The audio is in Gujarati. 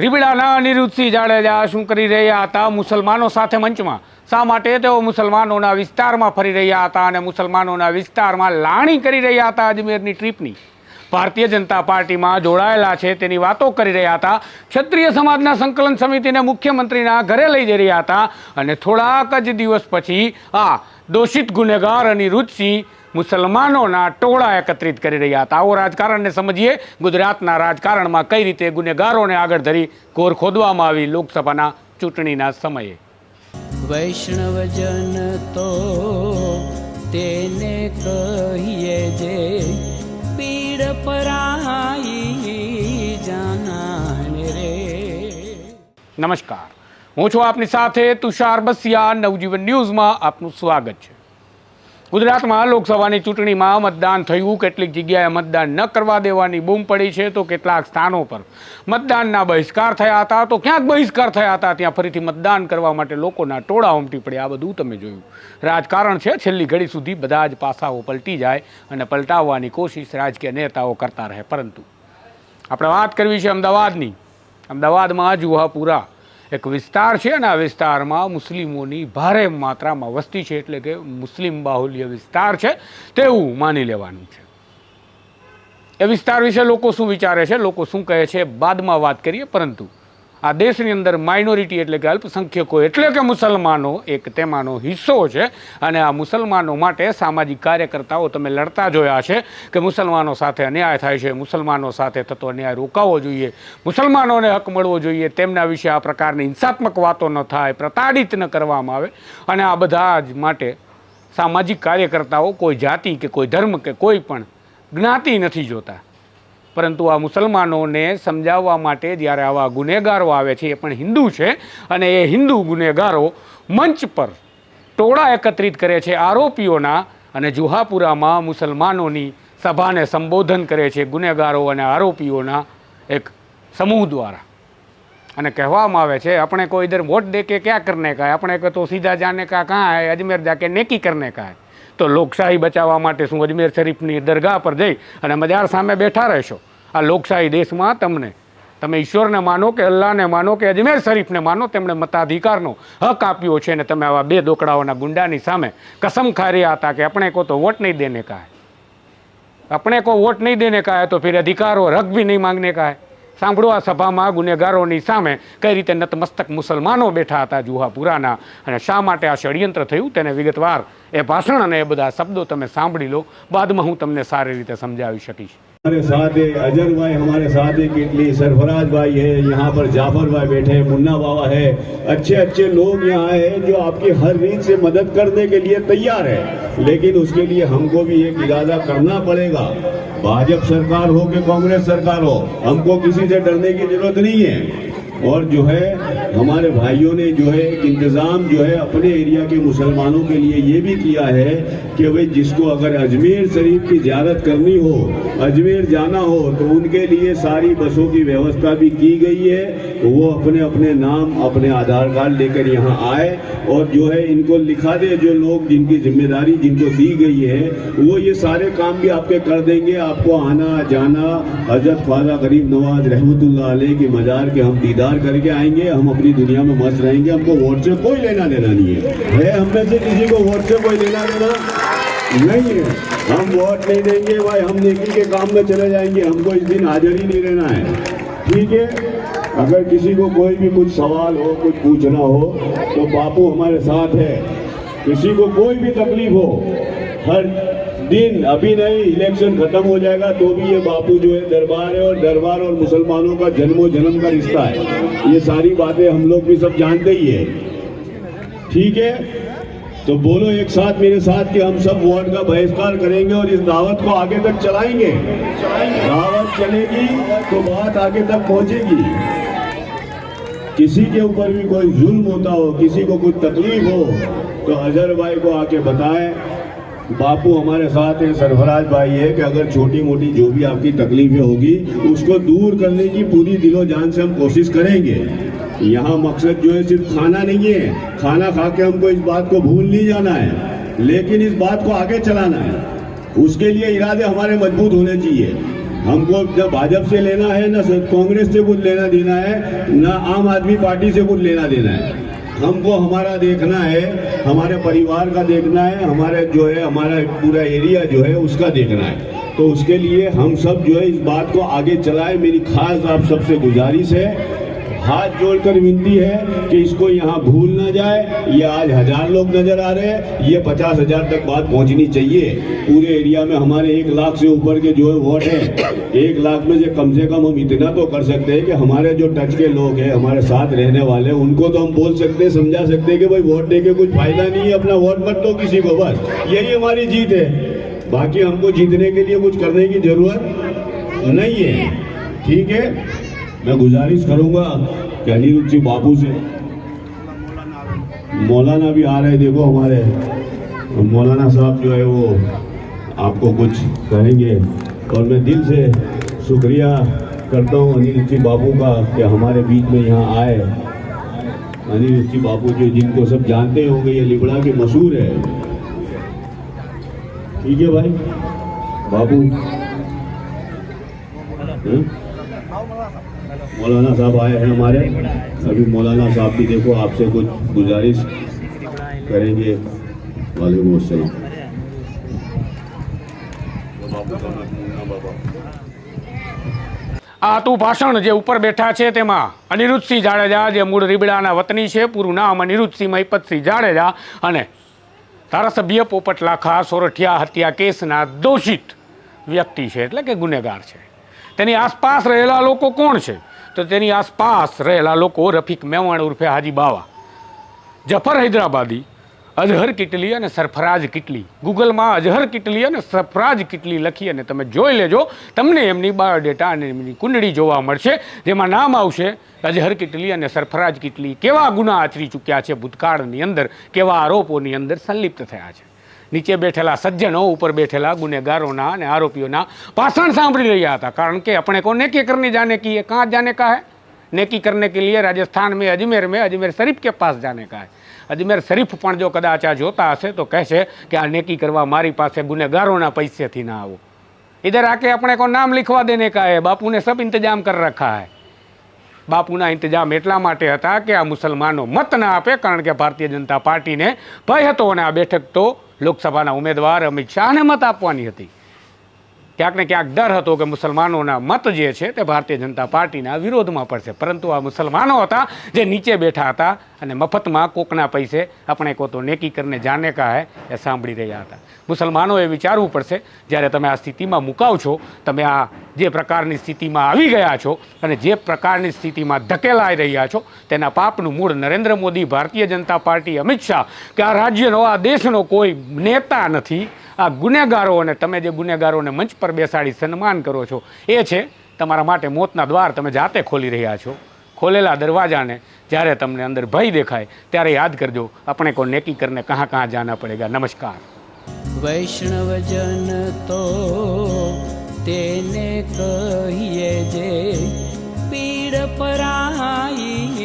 રીબડાના અનિરુદ્ધસિંહ જાડેજા શું કરી રહ્યા હતા મુસલમાનો સાથે મંચમાં? શા માટે તેઓ મુસલમાનોના વિસ્તારમાં ફરી રહ્યા હતા અને મુસલમાનોના વિસ્તારમાં લાણી કરી રહ્યા હતા અજમેરની ટ્રીપની? ભારતીય જનતા પાર્ટીમાં જોડાયેલા છે તેની વાતો કરી રહ્યા હતા. ક્ષત્રિય સમાજના સંકલન સમિતિને મુખ્યમંત્રીના ઘરે લઈ જઈ રહ્યા હતા અને થોડાક જ દિવસ પછી આ દોષિત ગુનેગાર અનિરુદ્ધસિંહ મુસલમાનોના ટોળા એકત્રિત કરી રહ્યા હતા. આવો રાજકારણને સમજીએ. ગુજરાતના રાજકારણમાં કઈ રીતે ગુનેગારોને આગળ ધરી કોર ખોદવામાં આવી લોકસભાના ચૂંટણીના સમયે? વૈષ્ણવજન તો તેને કહીએ જે પીડ પરાઈ જાનાને રે. નમસ્કાર. હું છું આપની સાથે તુષાર બસિયા. નવજીવન ન્યૂઝમાં આપનું સ્વાગત છે. ગુજરાતમાં લોકસભાની ચૂંટણીમાં મતદાન થયું. કેટલીક જગ્યાએ મતદાન ન કરવા દેવાની બૂમ પડી છે તો કેટલાક સ્થાનો પર મતદાનના બહિષ્કાર થયા હતા. તો ક્યાંક બહિષ્કાર થયા હતા? ત્યાં ફરીથી મતદાન કરવા માટે લોકોના ટોળા ઉમટી પડ્યા. આ બધું તમે જોયું. રાજકારણ છે, છેલ્લી ઘડી સુધી બધા જ પાસાઓ પલટી જાય અને પલટાવવાની કોશિશ રાજકીય નેતાઓ કરતા રહે. પરંતુ આપણે વાત કરવી છે અમદાવાદની. અમદાવાદમાં જુહાપુરા એક વિસ્તાર છે અને આ વિસ્તારમાં મુસ્લિમોની ભારે માત્રામાં વસ્તી છે, એટલે કે મુસ્લિમ બાહુલ્ય વિસ્તાર છે તેવું માની લેવાનું છે. એ વિસ્તાર વિશે લોકો શું વિચારે છે? લોકો શું કહે છે? બાદમાં વાત કરીએ, પરંતુ આ દેશની અંદર માઇનોરિટી એટલે કે અલ્પસંખ્યકો એટલે કે મુસલમાનો એક તેમાંનો હિસ્સો છે. અને આ મુસલમાનો માટે સામાજિક કાર્યકર્તાઓ તમે લડતા જોયા છે કે મુસલમાનો સાથે અન્યાય થાય છે, મુસલમાનો સાથે થતો અન્યાય રોકાવો જોઈએ, મુસલમાનોને હક મળવો જોઈએ, તેમના વિશે આ પ્રકારની હિંસાત્મક વાતો ન થાય, પ્રતાડિત ન કરવામાં આવે. અને આ બધા જ માટે સામાજિક કાર્યકર્તાઓ કોઈ જાતિ કે કોઈ ધર્મ કે કોઈ પણ જ્ઞાતિ નથી જોતા. પરંતુ આ મુસલમાનોને સમજાવવા માટે જ્યારે આવા ગુનેગારો આવે છે, એ પણ હિન્દુ છે અને એ હિન્દુ ગુનેગારો મંચ પર ટોળા એકત્રિત કરે છે આરોપીઓના અને જુહાપુરામાં મુસલમાનોની સભાને સંબોધન કરે છે ગુનેગારો અને આરોપીઓના એક સમૂહ દ્વારા. અને કહેવામાં આવે છે, આપણે કોઈ ઇધર વોટ દે કે ક્યાં કરને કાય આપણે કહે તો સીધા જાને કા કहाँ है અજમેર જાકે નેકી કરને કા હૈ તો લોકશાહી બચાવવા માટે શું અજમેર શરીફની દરગાહ પર જઈ અને મજાર સામે બેઠા રહેશો. આ લોકશાહી દેશમાં તમને, તમે ઈશ્વરને માનો કે અલ્લાહને માનો કે અજમેર શરીફને માનો, તેમણે મતાધિકારનો હક આપ્યો છે અને તમે આવા બે દોકડાઓના ગુંડાની સામે કસમ ખા રહ્યા હતા કે આપણે કો તો વોટ નહીં દેને કહે આપણે કો વોટ નહીં દેને કહે તો ફિર અધિકારો ઓર હક ભી નહીં માંગને કહે સાંભળો આ સભામાં ગુનેગારોની સામે કઈ રીતે નતમસ્તક મુસલમાનો બેઠા હતા જુહાપુરાના. અને શા માટે આ ષડયંત્ર થયું તેને વિગતવાર એ ભાષણ અને એ બધા શબ્દો તમે સાંભળી લો. બાદમાં હું તમને સારી રીતે સમજાવી શકીશ. हमारे साथ है अजर भाई, हमारे साथ है किटली, सरफराज भाई है, यहाँ पर जाफ़र भाई बैठे हैं, मुन्ना बाबा है। अच्छे अच्छे लोग यहाँ हैं जो आपकी हर रीत से मदद करने के लिए तैयार है। लेकिन उसके लिए हमको भी एक इरादा करना पड़ेगा। भाजपा सरकार हो कि कांग्रेस सरकार हो, हमको किसी से डरने की ज़रूरत नहीं है। और जो है, हमारे भाइयों ने जो है एक इंतज़ाम जो है अपने एरिया के मुसलमानों के लिए ये भी किया है कि भाई जिसको अगर अजमेर शरीफ की ज्यारत करनी हो, अजमेर जाना हो तो उनके लिए सारी बसों की व्यवस्था भी की गई है। वो अपने अपने नाम, अपने आधार कार्ड लेकर यहाँ आए और जो है इनको लिखा दे जो लोग जिनकी ज़िम्मेदारी जिनको दी गई है, वो ये सारे काम भी आपके कर देंगे। आपको आना, जाना, हज़रत ख्वाजा गरीब नवाज़ रहमत की मजार के हम दीदार करके आएँगे, हम अपनी दुनिया में मस्त रहेंगे, हमको वोट से कोई लेना देना नहीं है। है हम में से किसी को वोट से कोई लेना देना नहीं है। हम वोट नहीं देंगे भाई, हम नेकी के काम में चले जाएँगे, हमको इस दिन हाजिर ही नहीं रहना है। ठीक है? अगर किसी को कोई भी कुछ सवाल हो, कुछ पूछना हो तो बापू हमारे साथ है। किसी को कोई भी तकलीफ़ हो, हर दिन अभी नहीं इलेक्शन खत्म हो जाएगा तो भी ये बापू जो है दरबार है और दरबार और मुसलमानों का जन्मो जन्म का रिश्ता है। ये सारी बातें हम लोग भी सब जानते ही है। ठीक है? तो बोलो एक साथ मेरे साथ कि हम सब वोट का बहिष्कार करेंगे और इस दावत को आगे तक चलाएँगे। दावत चलेगी तो बात आगे तक पहुंचेगी। किसी के ऊपर भी कोई जुल्म होता हो, किसी को कुछ तकलीफ़ हो तो अजहर भाई को आके बताएँ। बापू, हमारे साथ है सरफराज भाई है कि अगर छोटी मोटी जो भी आपकी तकलीफें होगी, उसको दूर करने की पूरी दिलो जान से हम कोशिश करेंगे। यहाँ मकसद जो है सिर्फ़ खाना नहीं है। खाना खा के हमको इस बात को भूल नहीं जाना है, लेकिन इस बात को आगे चलाना है। उसके लिए इरादे हमारे मज़बूत होने चाहिए। हमको न भाजपा से लेना है, न कांग्रेस से कुछ लेना देना है, न आम आदमी पार्टी से कुछ लेना देना है। हमको हमारा देखना है, हमारे परिवार का देखना है, हमारे जो है, हमारा पूरा एरिया जो है, उसका देखना है। तो उसके लिए हम सब जो है इस बात को आगे चलाए। मेरी खास आप सबसे गुजारिश है हाथ जोड़कर विनती है कि इसको यहाँ भूल ना जाए। ये आज हज़ार लोग नज़र आ रहे हैं। ये पचास हज़ार तक बात पहुँचनी चाहिए। पूरे एरिया में हमारे एक लाख से ऊपर के जो है वोट है, एक लाख में से कम से कम हम इतना तो कर सकते हैं कि हमारे जो टच के लोग हैं, हमारे साथ रहने वाले उनको तो हम बोल सकते हैं, समझा सकते हैं कि भाई वोट दे के कुछ फ़ायदा नहीं है, अपना वोट मत दो किसी को, बस। यही हमारी जीत है। बाकी हमको जीतने के लिए कुछ करने की ज़रूरत नहीं है। ठीक है? मैं गुजारिश करूँगा कि अनिरुद्ध जी बाबू से मौलाना भी आ रहे देखो हमारे। मौलाना साहब जो है वो आपको कुछ कहेंगे। और मैं दिल से शुक्रिया करता हूँ अनिल जी बाबू का कि हमारे बीच में यहाँ आए। अनिल जी बाबू जो, जिनको सब जानते होंगे, ये लिबड़ा के मशहूर है। ठीक है भाई? बाबू? हम्म? मौलाना साहब आए हैं हमारे अभी मौलाना साहब भी देखो आपसे कुछ गुजारिश करेंगे वालेकुम अस्सलाम આ તું ભાષણ જે ઉપર બેઠા છે તેમાં અનિરુદ્ધસિંહ જાડેજા જે મૂળ રીબડાના વતની છે પૂરું નામ અનિરુદ્ધસિંહ મહિપતસિંહ જાડેજા અને ધારાસભ્ય પોપટ લાખા સોરઠિયા હત્યા કેસના દોષિત વ્યક્તિ છે એટલે કે ગુનેગાર છે તેની આસપાસ રહેલા લોકો કોણ છે? તો તેની આસપાસ રહેલા લોકો રફીક મેવાણ ઉર્ફે હાજી બાવા, જફર હૈદરાબાદી, અઝહર કિટલી અને સરફરાજ કિટલી. ગૂગલમાં અઝહર કિટલી અને સરફરાજ કિટલી લખી અને તમે જોઈ લેજો, તમને એમની બાયોડેટા અને એમની કુંડળી જોવા મળશે, જેમાં નામ આવશે, અઝહર કિટલી અને સરફરાજ કિટલી કેવા ગુના આચરી ચૂક્યા છે ભૂતકાળની અંદર, કેવા આરોપોની અંદર સંલિપ્ત થયા છે. નીચે બેઠેલા સજ્જનો ઉપર બેઠેલા ગુનેગારોના અને આરોપીઓના ભાષણ સાંભળી રહ્યા હતા કારણ કે આપણે को नेकी करने जाने की है कहाँ जाने का है नेकी करने के लिए राजस्थान में अजमेर में अजमेर शरीफ के पास जाने का है અજમેર શરીફ પણ જો કદાચ આ જોતા હશે તો કહેશે કે આ નેકી કરવા મારી પાસે ગુનેગારોના પૈસેથી ના આવો इधर आके अपने को नाम लिखवा देने का है बापू ने सब इंतजाम कर रखा है બાપુના ઇંતજામ એટલા માટે હતા કે આ મુસલમાનો મત ના આપે કારણ કે ભારતીય જનતા પાર્ટીને ભય હતો અને આ બેઠક તો લોકસભાના ઉમેદવાર અમિત શાહને મત આપવાની હતી. ક્યાંક ને ક્યાંક ડર હતો કે મુસલમાનોના મત જે છે તે ભારતીય જનતા પાર્ટીના વિરોધમાં પડશે. પરંતુ આ મુસલમાનો હતા જે નીચે બેઠા હતા અને મફતમાં કોકના પૈસે આપણે કોતો નેકી કરીને જાને કા હે એ સાંભળી રહ્યા હતા. મુસલમાનોએ વિચારવું પડશે, જ્યારે તમે આ સ્થિતિમાં મુકાવ છો, તમે આ જે પ્રકારની સ્થિતિમાં આવી ગયા છો અને જે પ્રકારની સ્થિતિમાં ધકેલાઈ રહ્યા છો, તેના પાપનું મૂળ નરેન્દ્ર મોદી, ભારતીય જનતા પાર્ટી, અમિત શાહ, કે આ રાજ્યનો, આ દેશનો કોઈ નેતા નથી આ ગુનેગારો અને તમે જે ગુનેગારોને મંચ પર બેસાડી સન્માન કરો છો, એ છે તમારા માટે મોતના દ્વાર તમે જાતે ખોલી રહ્યા છો. ખોલેલા દરવાજાને જ્યારે તમને અંદર ભય દેખાય, ત્યારે યાદ કરજો, આપણે કોઈ નેકી કરને કહાં કહાં જાના પડેગા. નમસ્કાર. વૈષ્ણવજન તો તેને કહીએ જે, પીડ પરાઈ